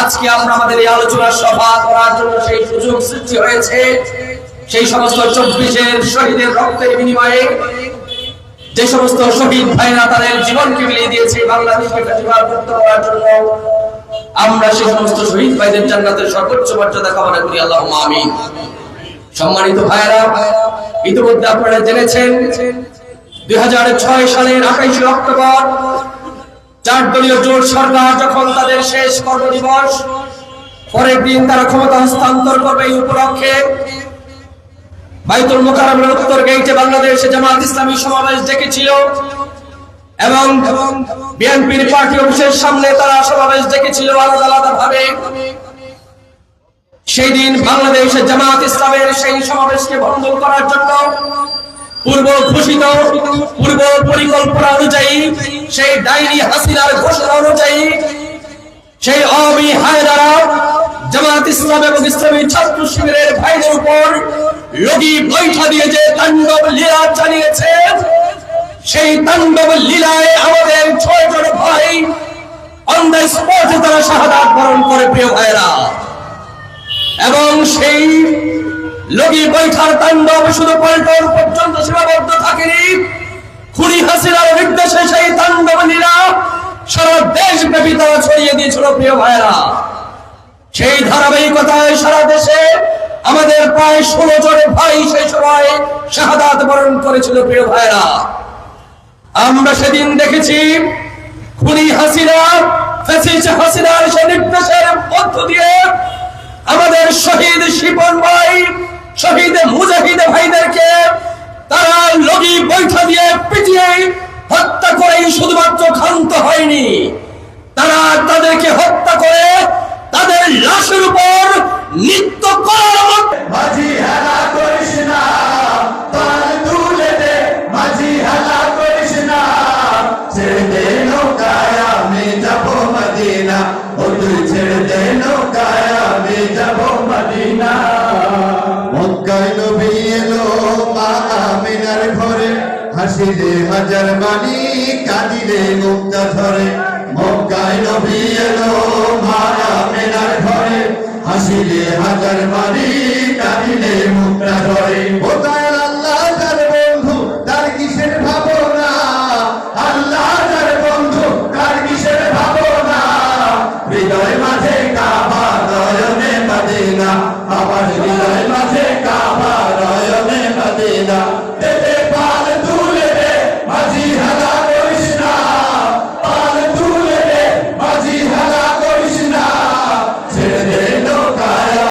আজকে আমরা আমাদের এই আলোচনা সভা করার জন্য সেই সুযোগ সৃষ্টি হয়েছে। সেই সমস্ত চব্বিশের শহীদের রক্তের বিনিময়ে যে সমস্ত শহীদ ভাইরা তাদের জীবনকে মিলিয়ে দিয়েছে আমরা সেই সমস্ত শহীদ ভাইদের জান্নাতের সর্বোচ্চ মর্যাদা কামনা করি আল্লাহ আমিন। সম্মানিত ভাইরা ইতিমধ্যে আপনারা জেনেছেন, দুই হাজার ছয় সালের আঠাইশে অক্টোবর চার দলীয় জোট সরকার যখন তাদের শেষ কর্মদিবস পরের দিন তারা ক্ষমতা হস্তান্তর করবে এই উপলক্ষে। বাইতুল মোকাররমের উত্তর গেইটে বাংলাদেশে জামাত ইসলামী সমাবেশ ডেকেছিল এবং বিএনপির পার্টি অফিসের সামনে তারা সমাবেশ ডেকেছিল আলাদা আলাদা ভাবে সেই দিন বাংলাদেশে জামাত ইসলামের সেই সমাবেশকে বন্ধ করার জন্য পূর্ব ঘোষিত পূর্ব পরিকল্পনা অনুযায়ী, সেই ডাইরি হাসিনার ঘোষণা অনুযায়ী, সেই অবি হায়দারা জামাত ইসলাম এবং ইসলামী ছাত্র শিবিরের ভাইদের উপর লগি বৈঠা দিয়ে যে তাণ্ডব লীলা চালিয়েছে, সেই তাণ্ডব লীলায় আমাদের ছয় জন ভাই অন দ্য স্পটে তারা শাহাদাত বরণ করে, প্রিয় ভাইরা এবং সেই লগি বৈঠার সেই ধারাবাহিকতায় সারা দেশে আমাদের প্রায় ষোলো জন ভাই সেই সময় শাহাদাত বরণ করেছিল, প্রিয় ভাইরা আমরা সেদিন দেখেছি খুনি হাসিনা হাসিনার সে নির্দেশের মধ্য দিয়ে আমাদের শহীদ ভাই শহীদ মুজাহিদ ভাইদেরকে তারা লগি বৈঠা দিয়ে পিটিয়ে হাসি রে হাজার বাণী কাঁদিলে মুক্তা ধরে। মক্কায় নবী এলো মা আমিনার ঘরে। হাসিলে হাজার বাণী কাঁদিলে মুক্তা ধরে। ও আল্লাহ তার বন্ধু, তার কিসের ভাবনা? আল্লাহ তার বন্ধু, তার কিসের ভাবনা? হৃদয় মাঝে কাবা, নয়নে মদিনা। আমার হৃদয় মাঝে কাবা